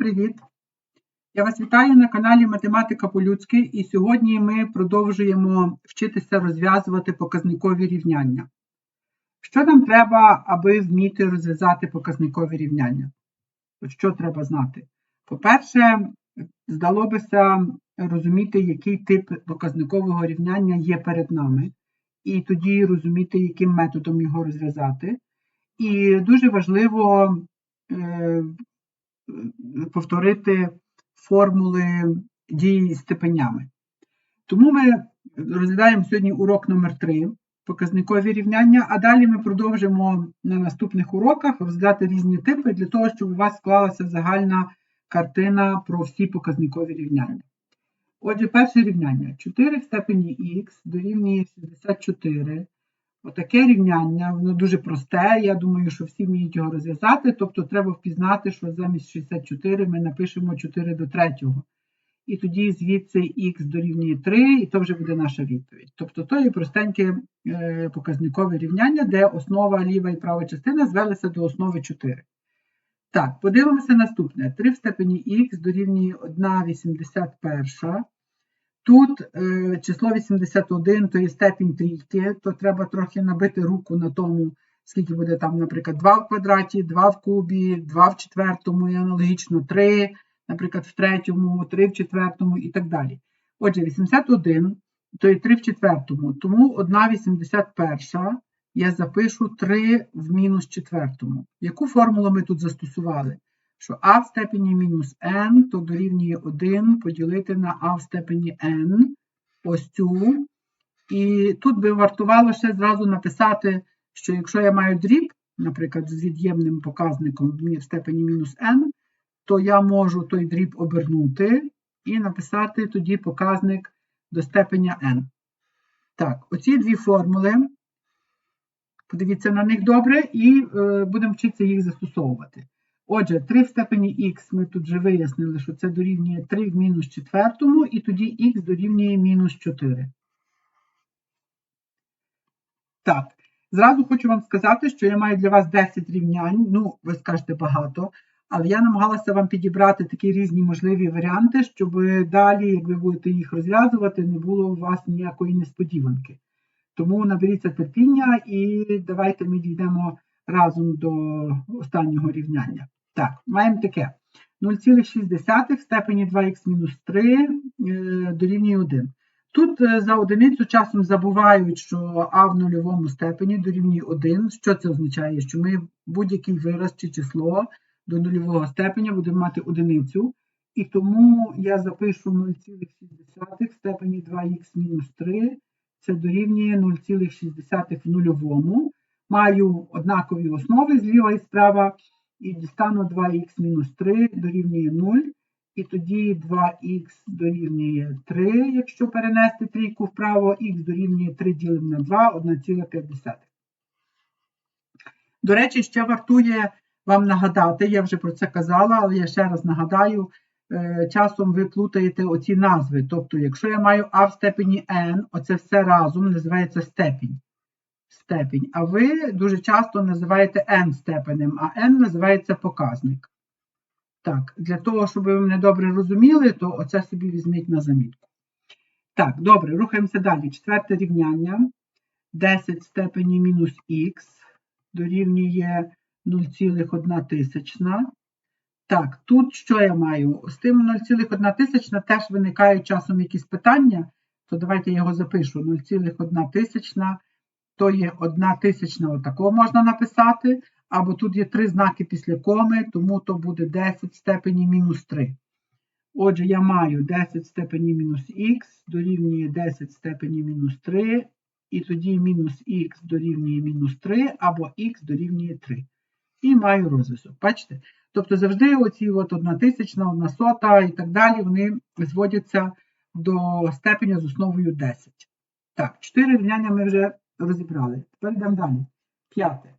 привіт! Я вас вітаю на каналі Математика по-людськи і сьогодні ми продовжуємо вчитися розв'язувати показникові рівняння. Що нам треба, аби вміти розв'язати показникові рівняння? Що треба знати? По-перше, здалося розуміти, який тип показникового рівняння є перед нами, і тоді розуміти, яким методом його розв'язати. І дуже важливо е, повторити формули дії з степенями. Тому ми розглядаємо сьогодні урок номер 3 показникові рівняння, а далі ми продовжимо на наступних уроках розглядати різні типи для того, щоб у вас склалася загальна картина про всі показникові рівняння. Отже, перше рівняння 4 в степені х дорівнює 64. Отаке рівняння, воно дуже просте. Я думаю, що всі вміють його розв'язати. Тобто треба впізнати, що замість 64 ми напишемо 4 до 3. І тоді звідси х дорівнює 3, і то вже буде наша відповідь. Тобто то є простеньке е, показникове рівняння, де основа ліва і права частина звелися до основи 4. Так, подивимося наступне. 3 в степені х дорівнює 1,81. Тут е, число 81 то є степінь трійки, то треба трохи набити руку на тому, скільки буде там, наприклад, 2 в квадраті, 2 в кубі, 2 в четвертому і аналогічно 3, наприклад, в третьому, 3 в четвертому і так далі. Отже, 81 то є 3 в четвертому, тому 1,81 я запишу 3 в мінус четвертому. Яку формулу ми тут застосували? Що а в степені мінус n, то дорівнює 1 поділити на а в степені n, ось цю. І тут би вартувало ще зразу написати, що якщо я маю дріб, наприклад, з від'ємним показником в степені мінус n, то я можу той дріб обернути і написати тоді показник до степеня n. Так, оці дві формули. Подивіться на них добре, і е, будемо вчитися їх застосовувати. Отже, 3 в степені х ми тут вже вияснили, що це дорівнює 3 в мінус четвертому, і тоді х дорівнює мінус 4. Так, зразу хочу вам сказати, що я маю для вас 10 рівнянь. Ну, ви скажете багато, але я намагалася вам підібрати такі різні можливі варіанти, щоб далі, як ви будете їх розв'язувати, не було у вас ніякої несподіванки. Тому наберіться терпіння і давайте ми дійдемо разом до останнього рівняння. Так, маємо таке. 0,6 в степені 2х-3 е, дорівнює 1. Тут е, за одиницю часом забувають, що а в нульовому степені дорівнює 1. Що це означає? Що ми будь-який вираз чи число до нульового степеня будемо мати одиницю. І тому я запишу 0,6 в степені 2х-3. Це дорівнює 0,6 в нульовому. Маю однакові основи зліва і справа і дістану 2х-3 дорівнює 0. І тоді 2х дорівнює 3, якщо перенести трійку вправо, х дорівнює 3 ділимо на 2, 1,5. До речі, ще вартує вам нагадати, я вже про це казала, але я ще раз нагадаю, е, часом ви плутаєте оці назви. Тобто, якщо я маю а в степені n, оце все разом називається степінь степінь, а ви дуже часто називаєте n степенем, а n називається показник. Так, для того, щоб ви мене добре розуміли, то оце собі візьміть на замітку. Так, добре, рухаємося далі. Четверте рівняння. 10 в степені мінус х дорівнює 0,1 тисячна. Так, тут що я маю? З тим 0,1 тисячна теж виникають часом якісь питання, то давайте я його запишу. 0,1 тисячна то є одна тисячна, отако можна написати, або тут є три знаки після коми, тому то буде 10 в степені мінус 3. Отже, я маю 10 в степені мінус х дорівнює 10 в степені мінус 3, і тоді мінус х дорівнює мінус 3, або х дорівнює 3. І маю розв'язок. Бачите? Тобто завжди оці от одна тисячна, одна сота і так далі, вони зводяться до степеня з основою 10. Так, 4 рівняння ми вже розібрали. Тепер йдемо далі. П'яте.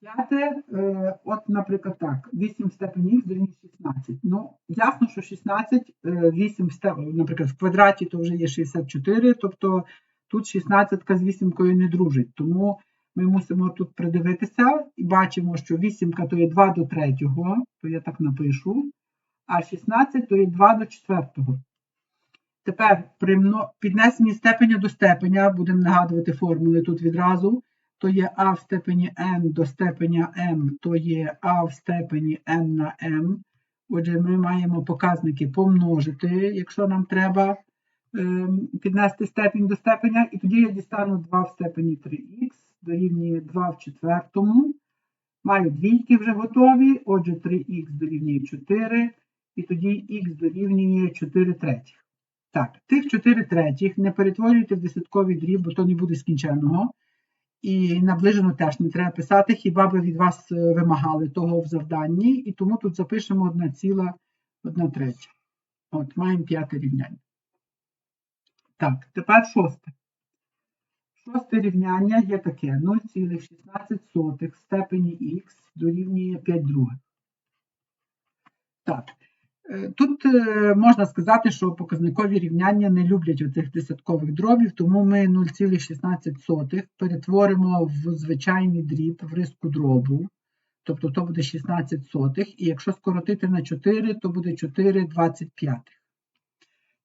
П'яте, е, от, наприклад, так, 8 степені дорівнює 16. Ну, ясно, що 16, 8 степені, наприклад, в квадраті то вже є 64, тобто тут 16 з 8 не дружить. Тому ми мусимо тут придивитися і бачимо, що 8 то є 2 до 3, то я так напишу. а 16 то є 2 до 4. Тепер при піднесенні степеня до степеня, будемо нагадувати формули тут відразу, то є а в степені n до степеня m, то є а в степені n на m. Отже, ми маємо показники помножити, якщо нам треба ем, піднести степінь до степеня, і тоді я дістану 2 в степені 3х, дорівнює 2 в четвертому. Маю двійки вже готові, отже, 3х дорівнює 4, і тоді х дорівнює 4 третіх. Так, тих 4 третіх не перетворюйте в десятковий дріб, бо то не буде скінченого. І наближено теж не треба писати, хіба би від вас е, вимагали того в завданні, і тому тут запишемо 1,1 третя. От, маємо п'яте рівняння. Так, тепер шосте. Шосте рівняння є таке 0,16 в степені х дорівнює 5 других. Так, тут е, можна сказати, що показникові рівняння не люблять оцих десяткових дробів, тому ми 0,16 перетворимо в звичайний дріб, в риску дробу. Тобто то буде 16 сотих, і якщо скоротити на 4, то буде 4,25.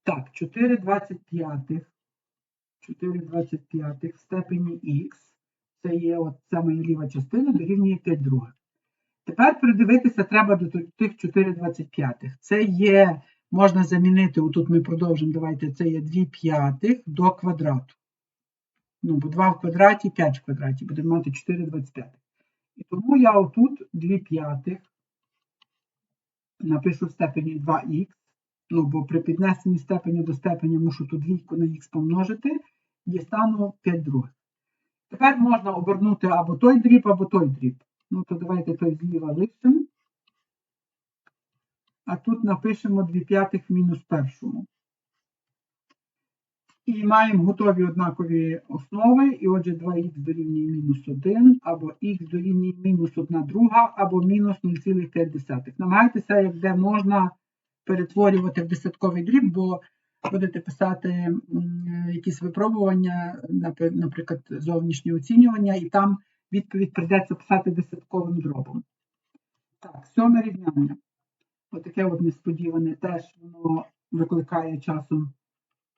Так, 4,25 4,25 в степені х, це є от ця моя ліва частина, дорівнює 5 других. Тепер придивитися треба до тих 4,25. Це є, можна замінити, отут ми продовжимо, давайте, це є 2 п'ятих до квадрату. Ну, бо 2 в квадраті, 5 в квадраті, будемо мати 4,25. І тому я отут 2 п'ятих напишу в степені 2х, ну, бо при піднесенні степеня до степеня мушу ту двійку на х помножити, дістану 5 других. Тепер можна обернути або той дріб, або той дріб. Ну, то давайте той зліва лишимо. А тут напишемо 2 п'ятих мінус першому. І маємо готові однакові основи, і отже 2х дорівнює мінус 1, або х дорівнює мінус 1 друга, або мінус 0,5. Намагайтеся, як де можна перетворювати в десятковий дріб, бо будете писати якісь випробування, наприклад, зовнішнє оцінювання, і там відповідь прийдеться писати десятковим дробом. Так, сьоме рівняння. Отаке от несподіване теж воно викликає часом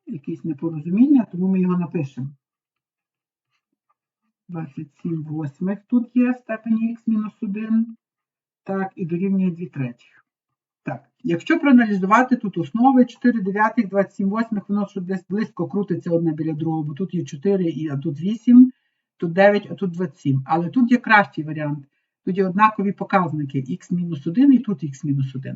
якісь непорозуміння, тому ми його напишемо. 27 восьмих тут є в степені х мінус 1. Так, і дорівнює 2 третіх. Так, якщо проаналізувати тут основи 4 дев'ятих, 27 восьмих, воно що десь близько крутиться одне біля другого, бо тут є 4, і, а тут 8, тут 9, а тут 27. Але тут є кращий варіант. Тут є однакові показники х-1 і тут х-1.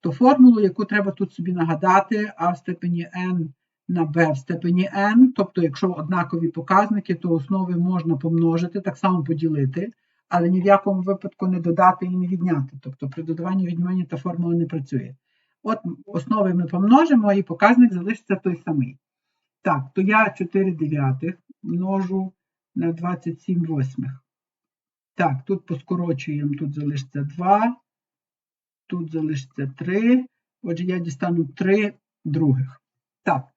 То формулу, яку треба тут собі нагадати, а в степені n на b в степені n, тобто, якщо однакові показники, то основи можна помножити, так само поділити, але ні в якому випадку не додати і не відняти. Тобто при додаванні віднімання та формула не працює. От основи ми помножимо, і показник залишиться той самий. Так, то я 4 дев'ятих множу на 27 восьмих. Так, тут поскорочуємо, тут залишиться 2, тут залишиться 3. Отже, я дістану 3 других. Так,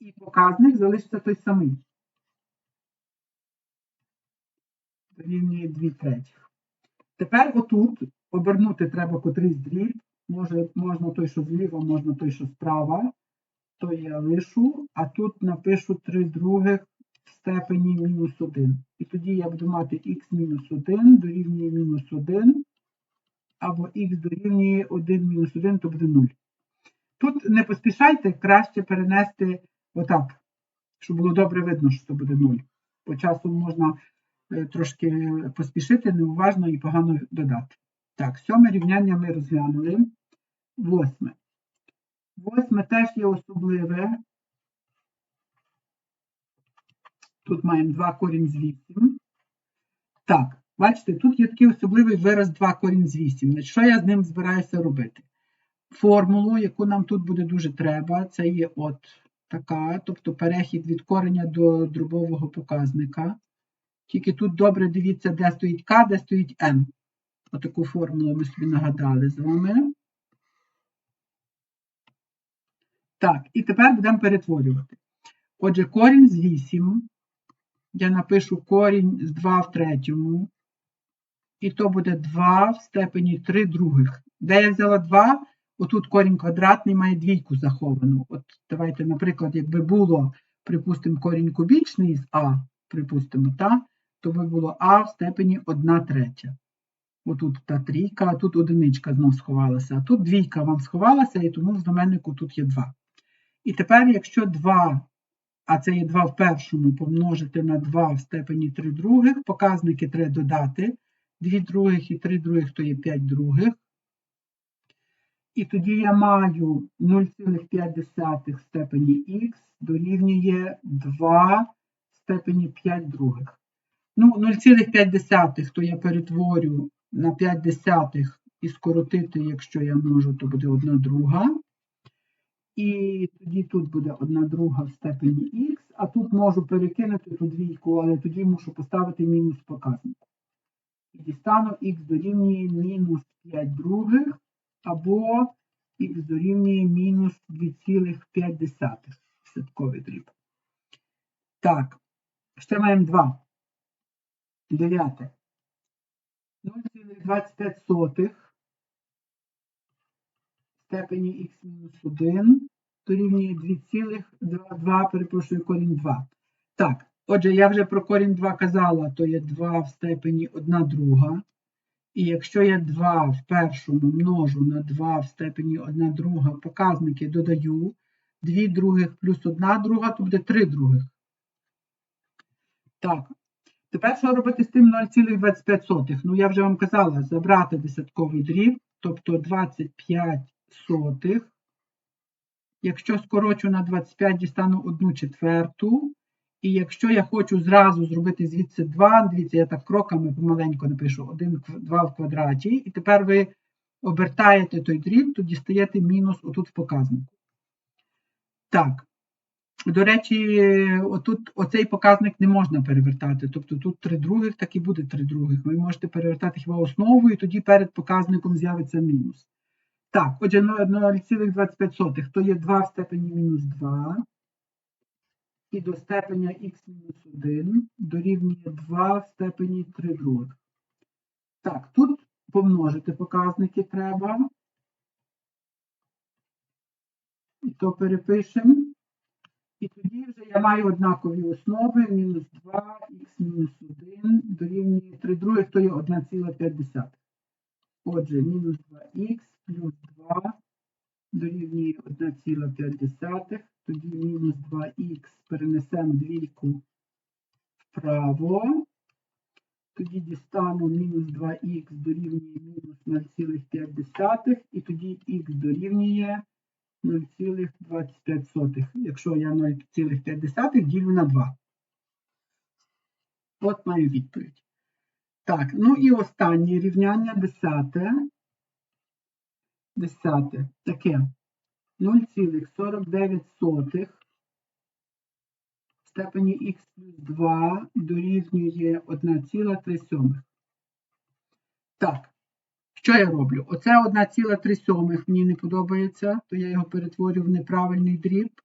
і показник залишиться той самий. Дорівнює 2 третіх. Тепер отут обернути треба котрийсь дріб. Може, можна той, що зліва, можна той, що справа. То я лишу, а тут напишу 3 других в степені мінус 1. І тоді я буду мати х мінус 1 дорівнює мінус 1, або х дорівнює 1 мінус 1, то буде 0. Тут не поспішайте, краще перенести отак, щоб було добре видно, що це буде 0. По часу можна е, трошки поспішити, неуважно і погано додати. Так, сьоме рівняння ми розглянули. Восьме. Восьме теж є особливе. Тут маємо 2 корінь з 8. Так, бачите, тут є такий особливий вираз 2 корінь з 8. Значить, Що я з ним збираюся робити? Формулу, яку нам тут буде дуже треба, це є от така, тобто перехід від кореня до дробового показника. Тільки тут добре дивіться, де стоїть К, де стоїть М. Отаку формулу ми собі нагадали з вами. Так, і тепер будемо перетворювати. Отже, корінь з 8. Я напишу корінь з 2 в третьому. І то буде 2 в степені 3 других. Де я взяла 2? отут корінь квадратний має двійку заховану. От давайте, наприклад, якби було, припустимо, корінь кубічний з А, припустимо, та, то би було А в степені 1 третя. Отут та трійка, а тут одиничка знов сховалася. А тут двійка вам сховалася, і тому в знаменнику тут є 2. І тепер, якщо 2, а це є 2 в першому, помножити на 2 в степені 3 других, показники треба додати. 2 других і 3 других, то є 5 других. І тоді я маю 0,5 в степені х дорівнює 2 в степені 5 других. Ну, 0,5 то я перетворю на 5 десятих і скоротити, якщо я можу, то буде 1 друга. І тоді тут буде 1 друга в степені х, а тут можу перекинути ту двійку, але тоді мушу поставити мінус показник. І дістану х дорівнює мінус 5 других, або х дорівнює мінус 2,5 десятковий дріб. Так, ще маємо 2. Дев'яте. 0,25 в степені х мінус 1 дорівнює 2,2, перепрошую, корінь 2. Так, отже, я вже про корінь 2 казала, то є 2 в степені 1 друга. І якщо я 2 в першому множу на 2 в степені 1 друга, показники додаю, 2 других плюс 1 друга, то буде 3 других. Так, тепер що робити з тим 0,25? Ну, я вже вам казала, забрати десятковий дріб, тобто 25 сотих. Якщо скорочу на 25, дістану 1 четверту. І якщо я хочу зразу зробити звідси 2, дивіться, я так кроками помаленьку напишу 1, 2 в квадраті, і тепер ви обертаєте той дріб, то дістаєте мінус отут в показнику. Так, до речі, отут оцей показник не можна перевертати. Тобто тут 3 других, так і буде 3 других. Ви можете перевертати хіба основу, і тоді перед показником з'явиться мінус. Так, отже, 0,25 то є 2 в степені мінус 2 і до степеня х-1 дорівнює 2 в степені 3 других. Так, тут помножити показники треба. І то перепишемо. І тоді вже я маю однакові основи, мінус 2, х мінус 1 дорівнює 3 других, то є 1,5. Отже, мінус 2х плюс 2 дорівнює 1,5, тоді мінус 2х перенесемо двійку вправо, тоді дістану мінус 2х дорівнює мінус 0,5, і тоді х дорівнює 0,25, якщо я 0,5 ділю на 2. От маю відповідь. Так, ну і останнє рівняння десяте. Десяте. Таке 0,49 в степені х плюс 2 дорівнює 1,3. Так, що я роблю? Оце 1,3 мені не подобається, то я його перетворю в неправильний дріб.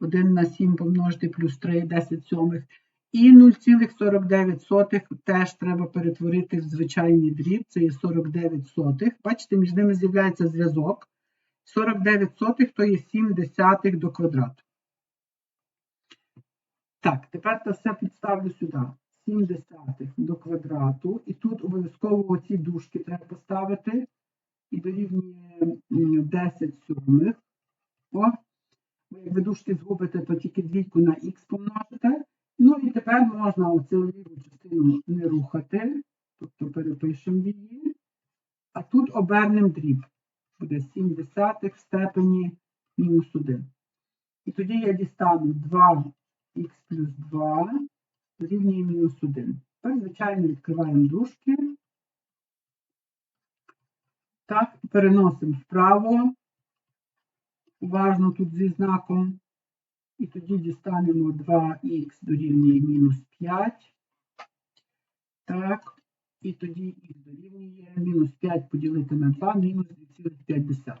1 на 7 помножити плюс 3, 10 сьомих. І 0,49 теж треба перетворити в звичайний дріб, це є 49 сотих. Бачите, між ними з'являється зв'язок. 49 сотих то є 7 десятих до квадрату. Так, тепер це все підставлю сюди. 7 десятих до квадрату. І тут обов'язково оці дужки треба поставити. І дорівнює 10 сьомих. О, як ви дужки згубите, то тільки двійку на х помножите. І тепер можна оцю ліву частину не рухати, тобто перепишемо її, а тут обернемо дріб. Буде 7 десятих в степені мінус 1. І тоді я дістану 2х плюс 2 дорівнює мінус 1. Тепер, звичайно, відкриваємо дужки. Так, переносимо вправо. Уважно тут зі знаком. І тоді дістанемо 2х дорівнює мінус 5. Так. І тоді х дорівнює мінус 5 поділити на 2, мінус 2,5.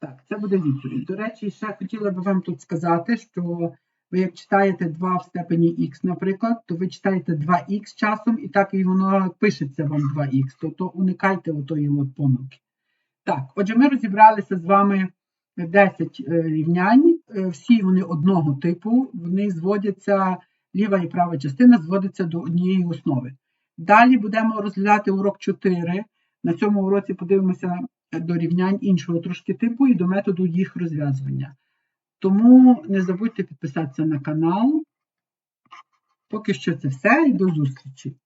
Так, це буде відповідь. До речі, ще хотіла би вам тут сказати, що ви як читаєте 2 в степені х, наприклад, то ви читаєте 2х часом, і так і воно пишеться вам 2х. Тобто уникайте отої от помилки. Так, отже, ми розібралися з вами 10 е, рівнянь. Е, Всі вони одного типу, вони зводяться, ліва і права частина зводяться до однієї основи. Далі будемо розглядати урок 4. На цьому уроці подивимося до рівнянь іншого трошки типу і до методу їх розв'язування. Тому не забудьте підписатися на канал. Поки що це все і до зустрічі!